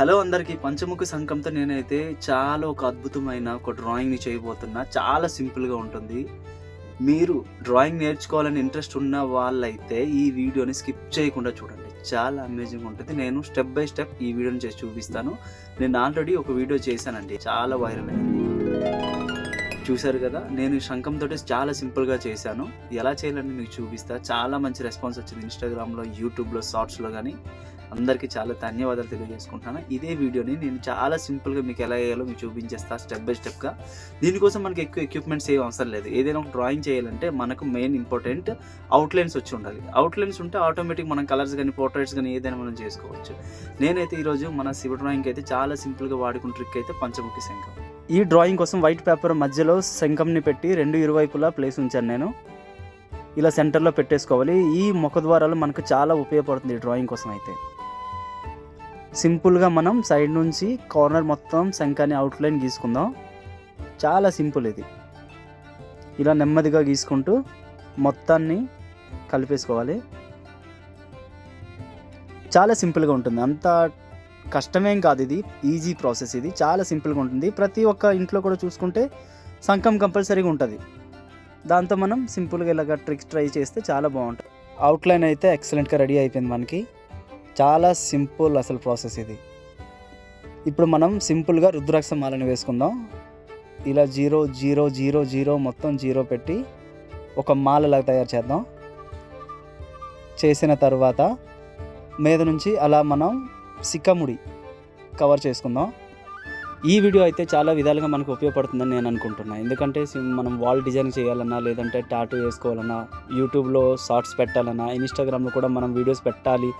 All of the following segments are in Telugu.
హలో అందరికీ పంచముఖ సంఘంతో నేనైతే చాలా ఒక అద్భుతమైన ఒక డ్రాయింగ్ని చేయబోతున్నా. చాలా సింపుల్గా ఉంటుంది. మీరు డ్రాయింగ్ నేర్చుకోవాలని ఇంట్రెస్ట్ ఉన్న వాళ్ళైతే ఈ వీడియోని స్కిప్ చేయకుండా చూడండి. చాలా అమేజింగ్ ఉంటుంది. నేను స్టెప్ బై స్టెప్ ఈ వీడియోని చేసి చూపిస్తాను. నేను ఆల్రెడీ ఒక వీడియో చేశానండి. చాలా వైరల్ అయింది. చూశారు కదా నేను ఈ శంఖంతో చాలా సింపుల్గా చేశాను. ఎలా చేయాలని మీకు చూపిస్తా. చాలా మంచి రెస్పాన్స్ వచ్చింది ఇన్స్టాగ్రామ్లో యూట్యూబ్లో షార్ట్స్లో కానీ అందరికీ చాలా ధన్యవాదాలు తెలియజేసుకుంటున్నాను. ఇదే వీడియోని నేను చాలా సింపుల్గా మీకు ఎలా వేయాలో మీకు చూపించేస్తా స్టెప్ బై స్టెప్గా. దీనికోసం మనకి ఎక్కువ ఎక్విప్మెంట్స్ ఏం అవసరం లేదు. ఏదైనా ఒక డ్రాయింగ్ చేయాలంటే మనకు మెయిన్ ఇంపార్టెంట్ అవుట్లైన్స్ వచ్చి ఉండాలి. అవుట్లైన్స్ ఉంటే ఆటోమేటిక్ మనం కలర్స్ కానీ పోర్ట్రేట్స్ కానీ ఏదైనా మనం చేసుకోవచ్చు. నేనైతే ఈరోజు మన శివ డ్రాయింగ్ అయితే చాలా సింపుల్గా వాడుకున్న ట్రిక్ అయితే పంచముఖి శంఖం. ఈ డ్రాయింగ్ కోసం వైట్ పేపర్ మధ్యలో శంఖంని పెట్టి రెండు ఇరువైపులా ప్లేస్ ఉంచాను నేను. ఇలా సెంటర్లో పెట్టేసుకోవాలి. ఈ ముఖద్వారాలు మనకు చాలా ఉపయోగపడుతుంది ఈ డ్రాయింగ్ కోసం అయితే. సింపుల్గా మనం సైడ్ నుంచి కార్నర్ మొత్తం శంఖాన్ని అవుట్లైన్ గీసుకుందాం. చాలా సింపుల్ ఇది. ఇలా నెమ్మదిగా గీసుకుంటూ మొత్తాన్ని కలిపేసుకోవాలి. చాలా సింపుల్గా ఉంటుంది. అంత కష్టమేం కాదు ఇది. ఈజీ ప్రాసెస్ ఇది. చాలా సింపుల్గా ఉంటుంది. ప్రతి ఒక్క ఇంట్లో కూడా చూసుకుంటే సంకం కంపల్సరీగా ఉంటుంది. దాంతో మనం సింపుల్గా ఇలాగ ట్రిక్స్ ట్రై చేస్తే చాలా బాగుంటుంది. అవుట్లైన్ అయితే ఎక్సలెంట్గా రెడీ అయిపోయింది మనకి. చాలా సింపుల్ అసలు ప్రాసెస్ ఇది. ఇప్పుడు మనం సింపుల్గా రుద్రాక్ష మాలని వేసుకుందాం. ఇలా జీరో జీరో జీరో జీరో మొత్తం జీరో పెట్టి ఒక మాలలాగా తయారు చేద్దాం. చేసిన తర్వాత మీద నుంచి అలా మనం సిక్కముడి కవర్ చేసుకుందాం. ఈ వీడియో అయితే చాలా విధాలుగా మనకు ఉపయోగపడుతుందని నేను అనుకుంటున్నాను ఎందుకంటే సి- మనం వాల్ డిజైన్ చేయాలన్నా లేదంటే టాటూ వేసుకోవాలన్నా యూట్యూబ్లో షార్ట్స్ పెట్టాలన్నా ఇన్స్టాగ్రామ్లో కూడా మనం వీడియోస్ పెట్టాలి.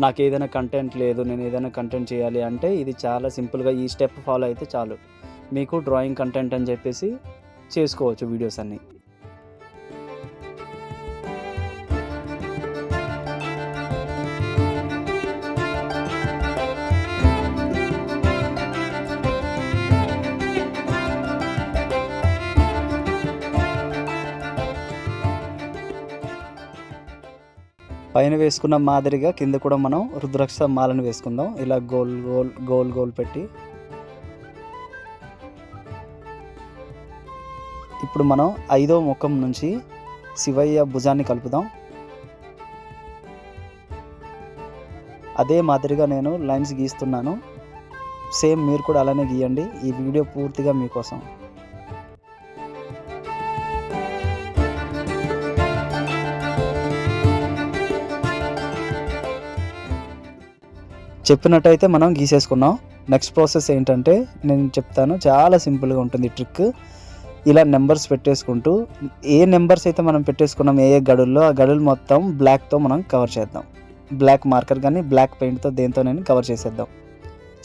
నాకు ఏదైనా కంటెంట్ లేదు నేను ఏదైనా కంటెంట్ చేయాలి అంటే ఇది చాలా సింపుల్గా ఈ స్టెప్ ఫాలో అయితే చాలు. మీకు డ్రాయింగ్ కంటెంట్ అని చెప్పేసి చేసుకోవచ్చు వీడియోస్ అన్నీ. పైన వేసుకున్న మాదిరిగా కింద కూడా మనం రుద్రాక్ష మాలను వేసుకుందాం. ఇలా గోల్ గోల్ గోల్ గోల్ పెట్టి. ఇప్పుడు మనం ఐదో ముఖం నుంచి శివయ్య భుజాన్ని కలుపుదాం. అదే మాదిరిగా నేను లైన్స్ గీస్తున్నాను. సేమ్ మీరు కూడా అలానే గీయండి. ఈ వీడియో పూర్తిగా మీకోసం. చెప్పినట్టయితే మనం గీసేసుకున్నాం. నెక్స్ట్ ప్రాసెస్ ఏంటంటే నేను చెప్తాను. చాలా సింపుల్గా ఉంటుంది ట్రిక్. ఇలా నెంబర్స్ పెట్టేసుకుంటూ ఏ నెంబర్స్ అయితే మనం పెట్టేసుకున్నాం ఏ ఏ గడుల్లో ఆ గడులు మొత్తం బ్లాక్తో మనం కవర్ చేద్దాం. బ్లాక్ మార్కర్ కానీ బ్లాక్ పెయింట్తో దేంతో నేను కవర్ చేసేద్దాం.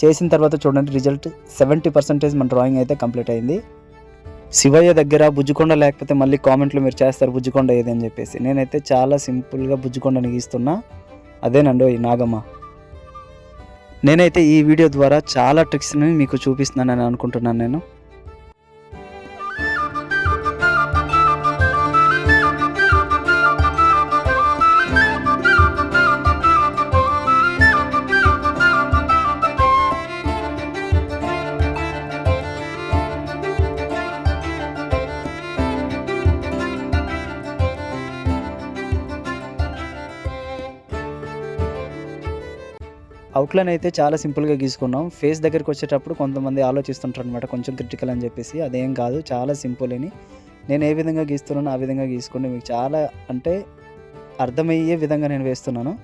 చేసిన తర్వాత చూడండి రిజల్ట్. సెవెంటీ పర్సెంటేజ్ మన డ్రాయింగ్ అయితే కంప్లీట్ అయింది. శివయ్య దగ్గర బుజ్జుకొండ లేకపోతే మళ్ళీ కామెంట్లు మీరు చేస్తారు బుజ్జుకొండ ఏది అని చెప్పేసి. నేనైతే చాలా సింపుల్గా బుజ్జుకొండని గీస్తున్నా. అదేనండి నాగమ్మ. నేనైతే ఈ వీడియో ద్వారా చాలా ట్రిక్స్ని మీకు చూపిస్తున్నానని అనుకుంటున్నాను నేను. అవుట్లైన్ అయితే చాలా సింపుల్గా గీసుకున్నాం. ఫేస్ దగ్గరికి వచ్చేటప్పుడు కొంతమంది ఆలోచిస్తుంటారు అనమాట కొంచెం క్రిటికల్ అని చెప్పేసి. అదేం కాదు చాలా సింపుల్ అని. నేను ఏ విధంగా గీస్తున్నానో ఆ విధంగా గీసుకోండి. మీకు చాలా అంటే అర్థమయ్యే విధంగా నేను వేస్తున్నాను.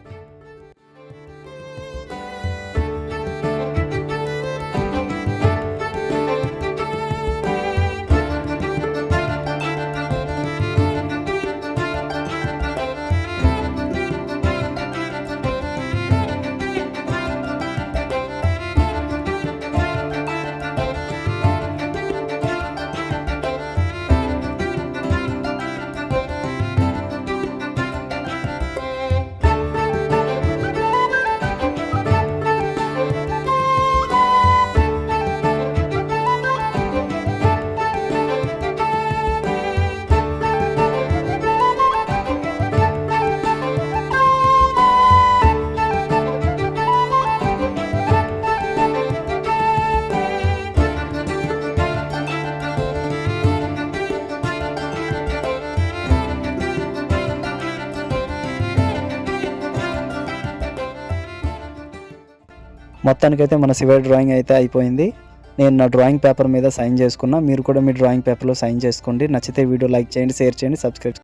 మొత్తానికైతే మన సివర్ డ్రాయింగ్ అయితే అయిపోయింది. నేను నా డ్రాయింగ్ పేపర్ మీద సైన్ చేసుకున్నా. మీరు కూడా మీ డ్రాయింగ్ పేపర్లో సైన్ చేసుకోండి. నచ్చితే వీడియో లైక్ చేయండి షేర్ చేయండి సబ్స్క్రైబ్